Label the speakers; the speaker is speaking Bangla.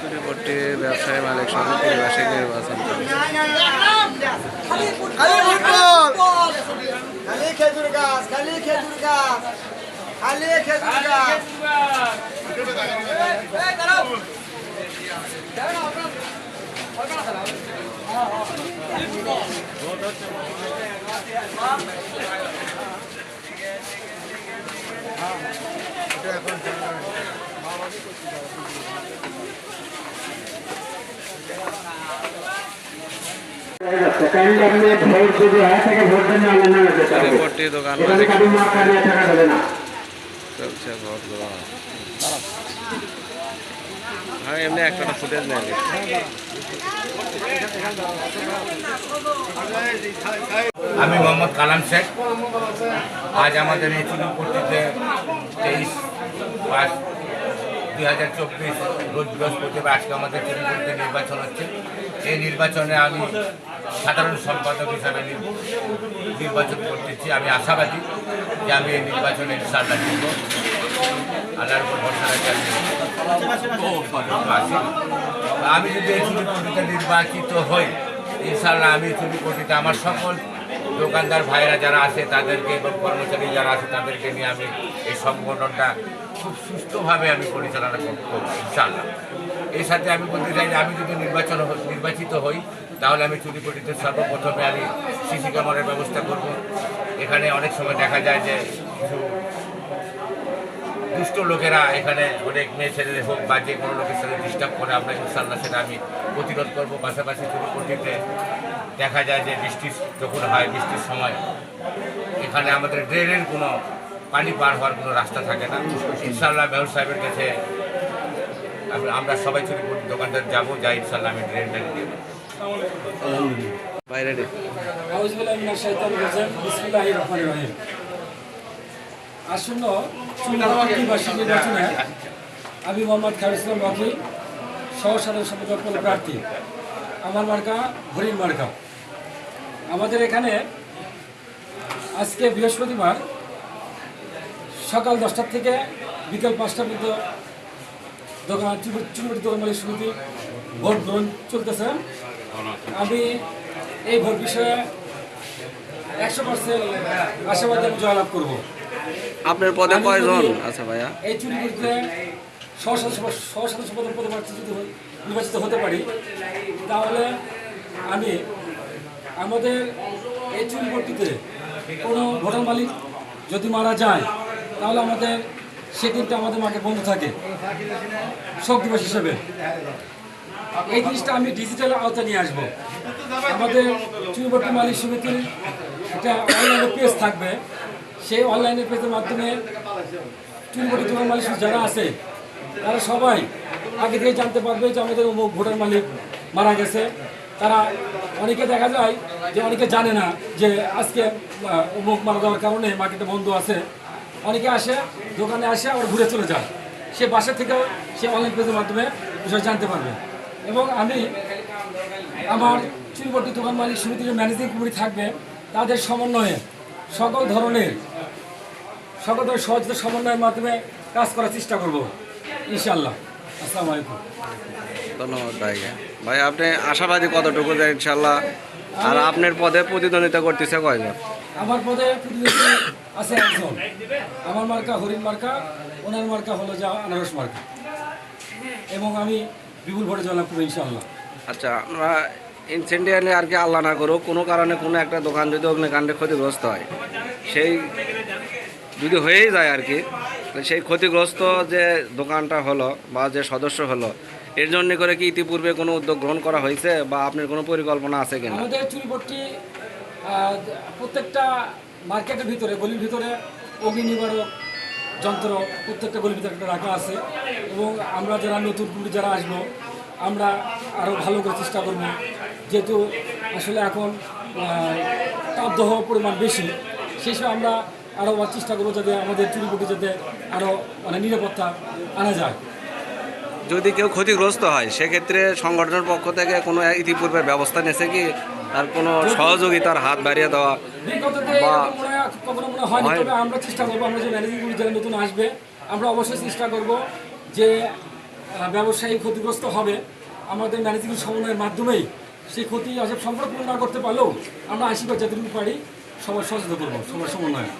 Speaker 1: চুরিপট্টি ব্যবসায়ী মালিক সমিতি বার্ষিক নির্বাচন।
Speaker 2: খালি খেজুর গাছ খালি খেজুর গাছ খালি খেজুর গাছ
Speaker 3: ক্যান্ডিডেট ভোট যদি হয় ভোট দেন না না
Speaker 1: দোকান
Speaker 3: এখানে না।
Speaker 1: ভোট হ্যাঁ এমনি একটা ফুটেজ
Speaker 4: আমি মোহাম্মদ কালাম শেখ। আজ আমাদের এই চুরিপট্টিতে তেইশ পাঁচ দুই হাজার চব্বিশ রোজ বৃহস্পতিবার আজকে আমাদের চুরিপট্টিতে নির্বাচন হচ্ছে। এই নির্বাচনে আমি সাধারণ সম্পাদক হিসাবে নির্বাচন করতেছি। আমি আশাবাদী যে আমি এই নির্বাচনে ইনশাল্লাহ জিতব আল্লাহর উপর ভরসা রাখি আমি যদি এই চুরিপট্টিতে নির্বাচিত হই ইনশাল্লাহ আমি চুরিপট্টিতে আমার সকল দোকানদার ভাইরা যারা আছে, তাদেরকে এবং কর্মচারী যারা আছে, তাদেরকে নিয়ে আমি এই সংগঠনটা খুব সুস্থভাবে আমি পরিচালনা করব ইনশাল্লাহ এর সাথে আমি বলতে চাই যে আমি যদি নির্বাচন নির্বাচিত হই, তাহলে আমি চুরিপট্টিতে সর্বপ্রথমে আমি সিসি ক্যামেরার ব্যবস্থা করব। এখানে অনেক সময় দেখা যায় যে কিছু দুষ্ট লোকেরা এখানে অনেক মেয়ে ছেলেদের হোক বা যে কোনো লোকের সাথে ডিস্টার্ব করে আমরা ইনশাল্লাহ সেটা আমি প্রতিরোধ করব। পাশাপাশি চুরিপট্টিতে দেখা যায় যে বৃষ্টি যখন হয়, বৃষ্টির সময়, এখানে আমাদের ড্রেনের কোনো পানি পার হওয়ার কোনো রাস্তা থাকে না। ইনশাল্লাহ মেয়র সাহেবের কাছে আমি- আমরা সবাই চুরিপট্টি দোকানদার যাব যাই ইনশাল্লাহ আমি ড্রেনটা দিয়ে
Speaker 5: রহিম আসন্ন নির্বাচনে আমি মোহাম্মদ খায়রুল ইসলাম রকি সহ সাধারণ সম্পাদক পদ প্রার্থী। আমার মার্কা হরিণ মার্কা। আমাদের এখানে আজকে বৃহস্পতিবার সকাল দশটার থেকে বিকেল পাঁচটা পর্যন্ত দোকান চুনবটি দোকান মালিক সমিতি ভোট গ্রহণ চলতেছে। আমি এই ভোট বিষয়ে একশো পার্সেন্ট আশাবাদী আমি জয়লাভ করব।
Speaker 1: আপনার পদে কয়জন আচ্ছা ভাইয়া?
Speaker 5: এই চুরি করতে সহসদস্য পদে পদে নির্বাচিত হতে পারি। তাহলে আমি আমাদের এই চুরি ভর্তিতে কোনো ভোটার মালিক যদি মারা যায় তাহলে আমাদের সে সেদিনটা আমাদের মাকে বন্ধ থাকে। শোক দিবস হিসেবে। এই জিনিসটা আমি ডিজিটাল আওতায় নিয়ে আসব। আমাদের চুরিবর্তী মালিক সমিতির একটা অনলাইনে পেজ থাকবে। সেই অনলাইনে পেজের মাধ্যমে চুরিবর্তী দোকান মালিক যারা আছে, তারা সবাই আগে থেকে জানতে পারবে যে আমাদের অমুক ভোটার মালিক মারা গেছে। তারা অনেকে দেখা যায় যে অনেকে জানে না যে আজকে অমুক মারা যাওয়ার কারণে মার্কেটে বন্ধ আছে। অনেকে আসে দোকানে আসে আবার ঘুরে চলে যায়। সে বাসা থেকেও সে অনলাইন পেজের মাধ্যমে বিষয় জানতে পারবে। এবং আমি আমার চুরিবর্তী দোকান মালিক সমিতির ম্যানেজিং কমিটি থাকবে তাদের সমন্বয়ে সকল ধরনের সকল ধরনের সহযোগিতা সমন্বয়ের মাধ্যমে কাজ করার চেষ্টা করব ইনশাল্লাহ আসসালামু আলাইকুম।
Speaker 1: ধন্যবাদ ভাইকে ভাই আপনি আশাবাদী কতটুকু যে ইনশাল্লাহ আর আপনার পদে প্রতিদ্বন্দ্বিতা করতেছে কয়জন?
Speaker 5: আমার পদে প্রতিনিধি আছে একজন। আমার মার্কা হরিণ মার্কা ওনার মার্কা হলো যা আনারস মার্কা। এবং আমি বিপুল ভোটে জয়লাভ করব ইনশাল্লাহ
Speaker 1: আচ্ছা আমরা ইনসেন্ডিয়ালি আর কি আল্লাহ না করুক কোনো কারণে কোনো একটা দোকান যদি অগ্নিকাণ্ডে ক্ষতিগ্রস্ত হয় সেই যদি হয়েই যায় আর কি সেই ক্ষতিগ্রস্ত যে দোকানটা হলো বা যে সদস্য হলো এর জন্য করে কি ইতিপূর্বে কোনো উদ্যোগ গ্রহণ করা হয়েছে বা আপনার কোনো পরিকল্পনা আছে কিনা?
Speaker 5: আমাদের চুরিপট্টি প্রত্যেকটা মার্কেটের ভিতরে, গলির ভিতরে অগ্নি নিবারক যন্ত্র প্রত্যেকটা গলির ভিতরে রাখা আছে এবং আমরা যারা নতুন পুরী যারা আসব, আমরা আরও ভালো করে চেষ্টা করব। যেহেতু আসলে এখন তাপদাহ পরিমাণ বেশি, সেই সময় আমরা আরও চেষ্টা করব যাতে আমাদের চুরিপট্টি যাতে আরও মানে নিরাপত্তা আনা যায়।
Speaker 1: যদি কেউ ক্ষতিগ্রস্ত হয়, সেক্ষেত্রে সংগঠনের পক্ষ থেকে কোনো ইতিপূর্বে ব্যবস্থা নিয়েছে কি? তার কোনো সহযোগিতার হাত বাড়িয়ে দেওয়া বা-
Speaker 5: এরকম কখনো মনে
Speaker 1: হয়।
Speaker 5: আমরা চেষ্টা করব আমরা যে ম্যানেজিং কমিটি যারা নতুন আসবে আমরা অবশ্যই চেষ্টা করব যে ব্যবসায়ী ক্ষতিগ্রস্ত হবে আমাদের ম্যানেজিং সমন্বয়ের মাধ্যমেই সেই ক্ষতি আসব সম্পর্ক না করতে পারলেও আমরা আশীর্বাদ যাদের পারি সবার সচেতন করব সবার সমন্বয়ে